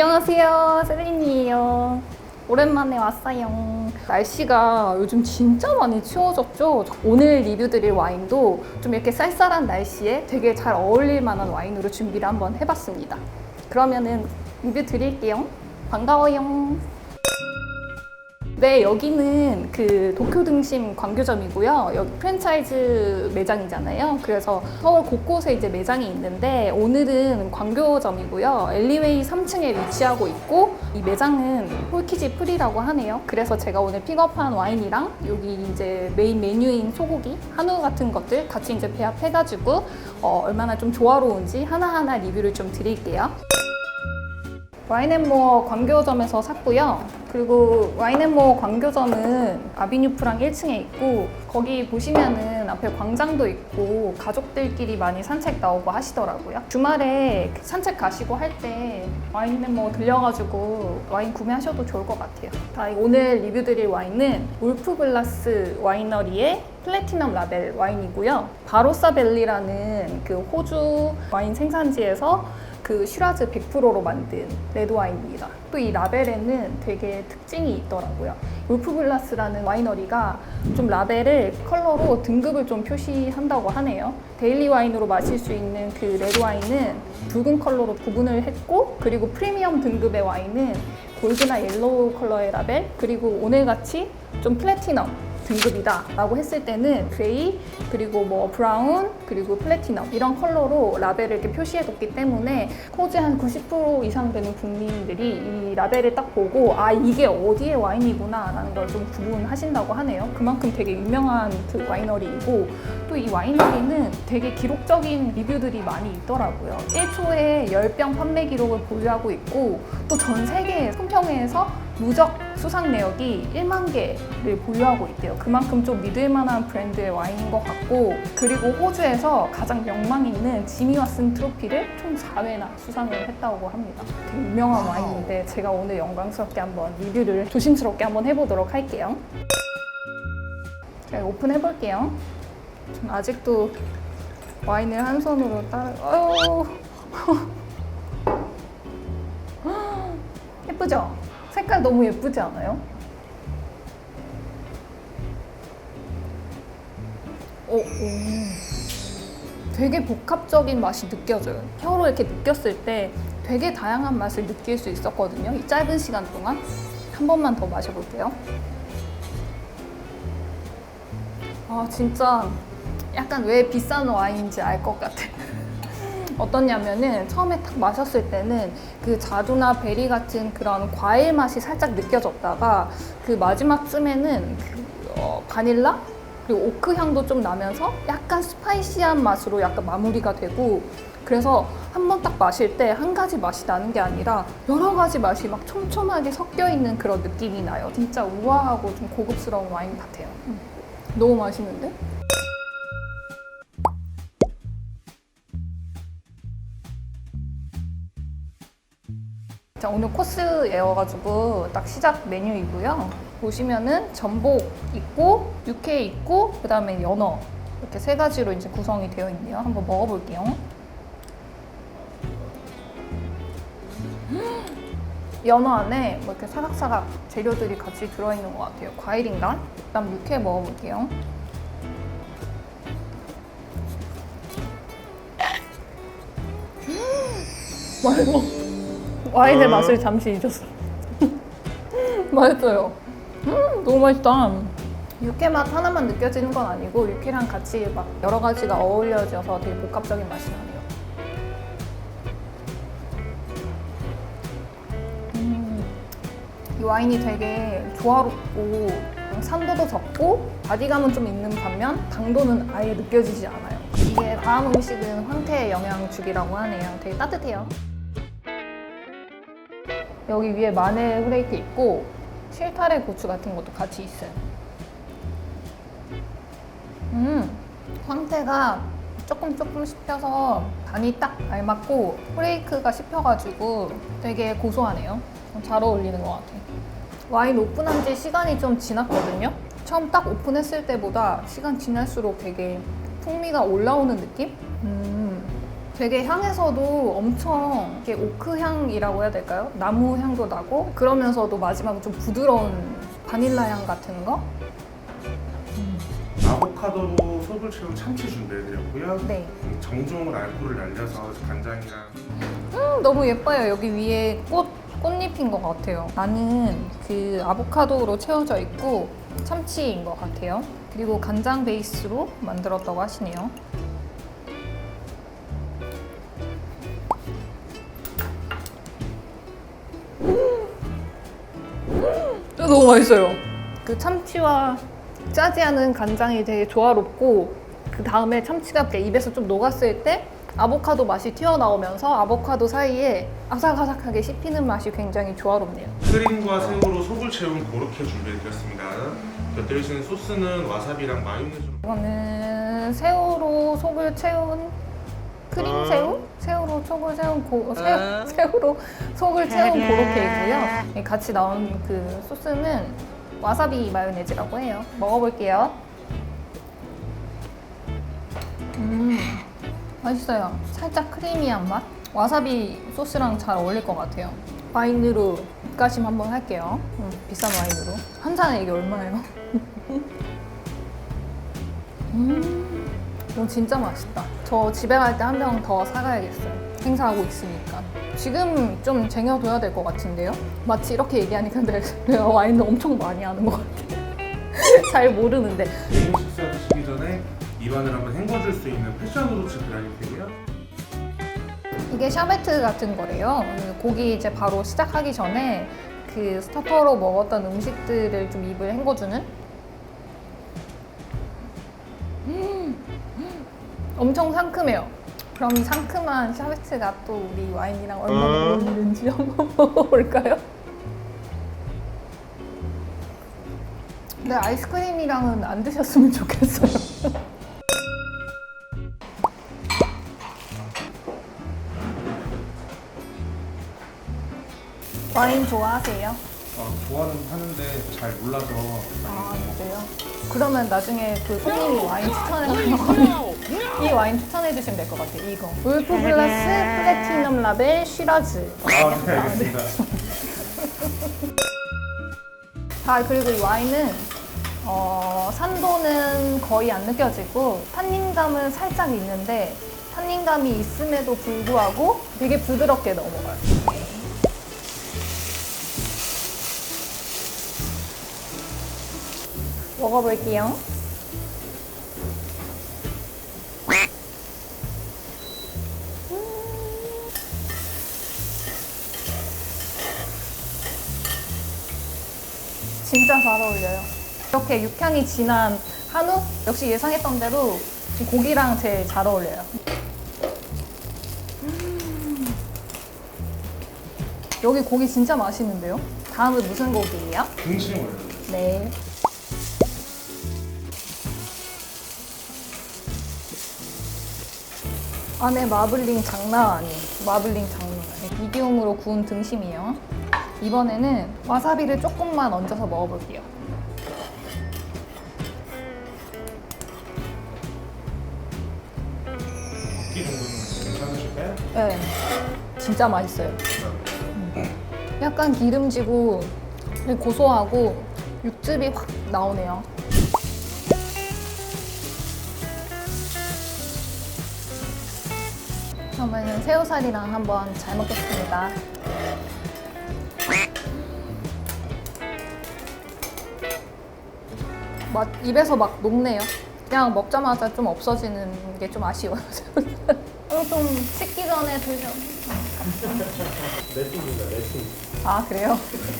안녕하세요, 세린이에요. 오랜만에 왔어요. 날씨가 요즘 진짜 많이 추워졌죠? 오늘 리뷰 드릴 와인도 좀 이렇게 쌀쌀한 날씨에 되게 잘 어울릴 만한 와인으로 준비를 한번 해봤습니다. 그러면은 리뷰 드릴게요. 반가워요. 네, 여기는 그 도쿄 등심 광교점이고요. 여기 프랜차이즈 매장이잖아요. 그래서 서울 곳곳에 이제 매장이 있는데 오늘은 광교점이고요. 엘리웨이 3층에 위치하고 있고 이 매장은 홀키지 프리라고 하네요. 그래서 제가 오늘 픽업한 와인이랑 여기 이제 메인 메뉴인 소고기, 한우 같은 것들 같이 이제 배합해가지고 어, 얼마나 좀 조화로운지 하나하나 리뷰를 좀 드릴게요. 와인앤모어 광교점에서 샀고요. 그리고 와인앤모어 광교점은 아비뉴프랑 1층에 있고 거기 보시면은 앞에 광장도 있고 가족들끼리 많이 산책 나오고 하시더라고요. 주말에 산책 가시고 할 때 와인앤모어 들려가지고 와인 구매하셔도 좋을 것 같아요. 자, 오늘 리뷰 드릴 와인은 울프글라스 와이너리의 플래티넘 라벨 와인이고요. 바로사벨리라는 그 호주 와인 생산지에서 그 슈라즈 100%로 만든 레드 와인입니다. 또 이 라벨에는 되게 특징이 있더라고요. 울프글라스라는 와이너리가 좀 라벨을 컬러로 등급을 좀 표시한다고 하네요. 데일리 와인으로 마실 수 있는 그 레드 와인은 붉은 컬러로 구분을 했고 그리고 프리미엄 등급의 와인은 골드나 옐로우 컬러의 라벨 그리고 오늘같이 좀 플래티넘 등급이다 라고 했을 때는 그레이 그리고 뭐 브라운 그리고 플래티넘 이런 컬러로 라벨을 이렇게 표시해 뒀기 때문에 호주 한90% 이상 되는 국민들이 이 라벨을 딱 보고 아 이게 어디의 와인이구나 라는 걸 좀 구분하신다고 하네요. 그만큼 되게 유명한 그 와이너리이고 또 이 와이너리는 되게 기록적인 리뷰들이 많이 있더라고요. 1초에 10병 판매 기록을 보유하고 있고 또 전 세계 품평회에서 누적 수상 내역이 1만 개를 보유하고 있대요. 그만큼 좀 믿을 만한 브랜드의 와인인 것 같고 그리고 호주에서 가장 명망 있는 지미 왓슨 트로피를 총 4회나 수상을 했다고 합니다. 되게 유명한 와인인데 제가 오늘 영광스럽게 한번 리뷰를 조심스럽게 한번 해보도록 할게요. 제가 오픈해 볼게요. 좀 아직도 와인을 한 손으로 따. 아유. 색깔 너무 예쁘지 않아요? 오, 오. 되게 복합적인 맛이 느껴져요. 혀로 이렇게 느꼈을 때 되게 다양한 맛을 느낄 수 있었거든요. 이 짧은 시간 동안. 한 번만 더 마셔볼게요. 아, 진짜 약간 왜 비싼 와인인지 알 것 같아. 어떠냐면은 처음에 딱 마셨을 때는 그 자두나 베리 같은 그런 과일 맛이 살짝 느껴졌다가 그 마지막쯤에는 그, 어, 바닐라 그리고 오크 향도 좀 나면서 약간 스파이시한 맛으로 약간 마무리가 되고 그래서 한 번 딱 마실 때 한 가지 맛이 나는 게 아니라 여러 가지 맛이 막 촘촘하게 섞여 있는 그런 느낌이 나요. 진짜 우아하고 좀 고급스러운 와인 같아요. 음. 너무 맛있는데? 자, 오늘 코스예어가지고 딱 시작 메뉴이고요. 보시면은 전복 있고 육회 있고 그 다음에 연어 이렇게 세 가지로 이제 구성이 되어 있네요. 한번 먹어볼게요. 음! 연어 안에 뭐 이렇게 사각사각 재료들이 같이 들어있는 것 같아요. 과일인가? 일단 육회 먹어볼게요. 음! 맛있어. 와인의 맛을 잠시 잊었어. 맛있어요. 음, 너무 맛있다. 육회 맛 하나만 느껴지는 건 아니고 육회랑 같이 막 여러 가지가 어울려져서 되게 복합적인 맛이 나네요. 음, 이 와인이 되게 조화롭고 산도도 적고 바디감은 좀 있는 반면 당도는 아예 느껴지지 않아요. 이게 다음 음식은 황태 영양죽이라고 하네요. 되게 따뜻해요. 여기 위에 마늘 후레이크 있고 실타래 고추 같은 것도 같이 있어요. 음, 황태가 조금 조금 씹혀서 간이 딱 알맞고 후레이크가 씹혀가지고 되게 고소하네요. 잘 어울리는 것 같아요. 와인 오픈한 지 시간이 좀 지났거든요. 처음 딱 오픈했을 때보다 시간 지날수록 되게 풍미가 올라오는 느낌? 음, 되게 향에서도 엄청 이렇게 오크 향이라고 해야 될까요? 나무 향도 나고 그러면서도 마지막에 좀 부드러운 바닐라 향 같은 거? 아보카도로 속을 채운 참치 준비해드렸고요. 네. 정종을 알코올을 날려서 간장이랑 음, 너무 예뻐요. 여기 위에 꽃, 꽃잎인 것 같아요. 나는 그 아보카도로 채워져 있고 참치인 것 같아요. 그리고 간장 베이스로 만들었다고 하시네요. 너무 맛있어요. 그 참치와 짜지 않은 간장이 되게 조화롭고 그 다음에 참치가 이렇게 입에서 좀 녹았을 때 아보카도 맛이 튀어나오면서 아보카도 사이에 아삭아삭하게 씹히는 맛이 굉장히 조화롭네요. 크림과 새우로 속을 채운 고로케 준비해드렸습니다. 곁들이시는 소스는 와사비랑 마요네즈로 이거는 새우로 속을 채운 크림 새우? 새우로 속을 채운 고, 새우, 새우로 속을 채운 고로케이고요. 네, 같이 나온 그 소스는 와사비 마요네즈라고 해요. 먹어볼게요. 음, 맛있어요. 살짝 크리미한 맛. 와사비 소스랑 잘 어울릴 것 같아요. 와인으로 입가심 한번 할게요. 음, 비싼 와인으로. 한 잔에 이게 얼마예요? 음, 이거 진짜 맛있다. 저 집에 갈 때 한 병 더 사가야겠어요. 행사하고 있으니까. 지금 좀 쟁여둬야 될 것 같은데요? 마치 이렇게 얘기하니까 내가 와인을 엄청 많이 하는 것 같아. 잘 모르는데. 개인 식사 드시기 전에 입안을 한번 헹궈줄 수 있는 패션 후르츠 그라니테고요. 이게 샤베트 같은 거래요. 고기 이제 바로 시작하기 전에 그 스타터로 먹었던 음식들을 좀 입을 헹궈주는. 음, 음, 엄청 상큼해요. 그럼 이 상큼한 샤베트가 또 우리 와인이랑 얼마나 어울리는지 한번 먹어볼까요? 근데 아이스크림이랑은 안 드셨으면 좋겠어요. 와인 좋아하세요? 어, 좋아는 하는데 잘 몰라서 아, 그래요? 그러면 나중에 그 손님이 와인 추천해 주시면 이 와인 추천해 주시면 될 것 같아요. 이거. 울프 플러스 플래티넘 라벨 쉬라즈. 아, 네, 알겠습니다. 아, 그리고 이 와인은 어, 산도는 거의 안 느껴지고 탄닌감은 살짝 있는데 탄닌감이 있음에도 불구하고 되게 부드럽게 넘어가요. 먹어볼게요. 진짜 잘 어울려요. 이렇게 육향이 진한 한우? 역시 예상했던 대로 이 고기랑 제일 잘 어울려요. 음. 여기 고기 진짜 맛있는데요? 다음은 무슨 고기예요? 등심을 네. 안에 마블링 장난 아니에요. 마블링 장난 아니에요. 미디움으로 구운 등심이에요. 이번에는 와사비를 조금만 얹어서 먹어볼게요. 이 정도는 괜찮으실까요? 네. 진짜 맛있어요. 음. 약간 기름지고 고소하고 육즙이 확 나오네요. 그러면 새우살이랑 한번 잘 먹겠습니다. 맛 입에서 막 녹네요. 그냥 먹자마자 좀 없어지는 게 좀 아쉬워요. 어, 좀 식기 전에 드셔. 레시입니다, 레시. 아 그래요?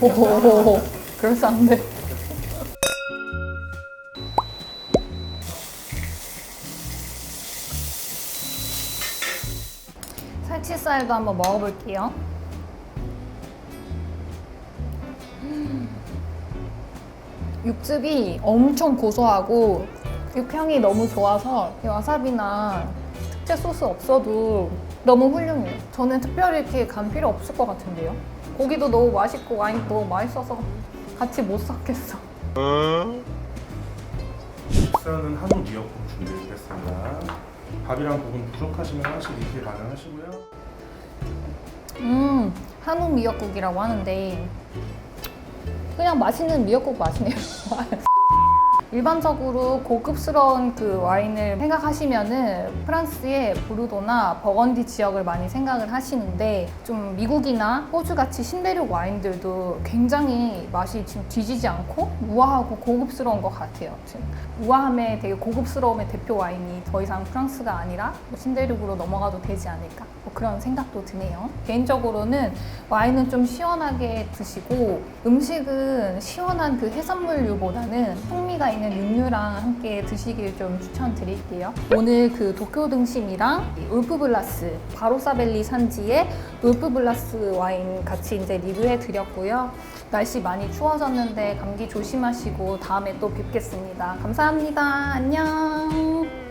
오호호호 그럴싸한데. 살치살도 한번 먹어볼게요. 육즙이 엄청 고소하고 육향이 너무 좋아서 이 와사비나 특제 소스 없어도 너무 훌륭해요. 저는 특별히 이렇게 간 필요 없을 것 같은데요. 고기도 너무 맛있고 와인도 너무 맛있어서 같이 못 샀겠어. 식사는 한우 미역국 준비해드렸습니다. 밥이랑 국은 부족하시면 하나씩 리필 가능하시고요. 음, 한우 미역국이라고 하는데 그냥 맛있는 미역국 맛이네요. 일반적으로 고급스러운 그 와인을 생각하시면은 프랑스의 보르도나 버건디 지역을 많이 생각을 하시는데 좀 미국이나 호주 같이 신대륙 와인들도 굉장히 맛이 지금 뒤지지 않고 우아하고 고급스러운 것 같아요. 지금 우아함에 되게 고급스러움의 대표 와인이 더 이상 프랑스가 아니라 뭐 신대륙으로 넘어가도 되지 않을까 뭐 그런 생각도 드네요. 개인적으로는 와인은 좀 시원하게 드시고 음식은 시원한 그 해산물류보다는 풍미가 있는 육류랑 함께 드시길 좀 추천드릴게요. 오늘 그 도쿄 등심이랑 울프블라스 바로사벨리 산지의 울프블라스 와인 같이 이제 리뷰해 드렸고요. 날씨 많이 추워졌는데 감기 조심하시고 다음에 또 뵙겠습니다. 감사합니다. 안녕.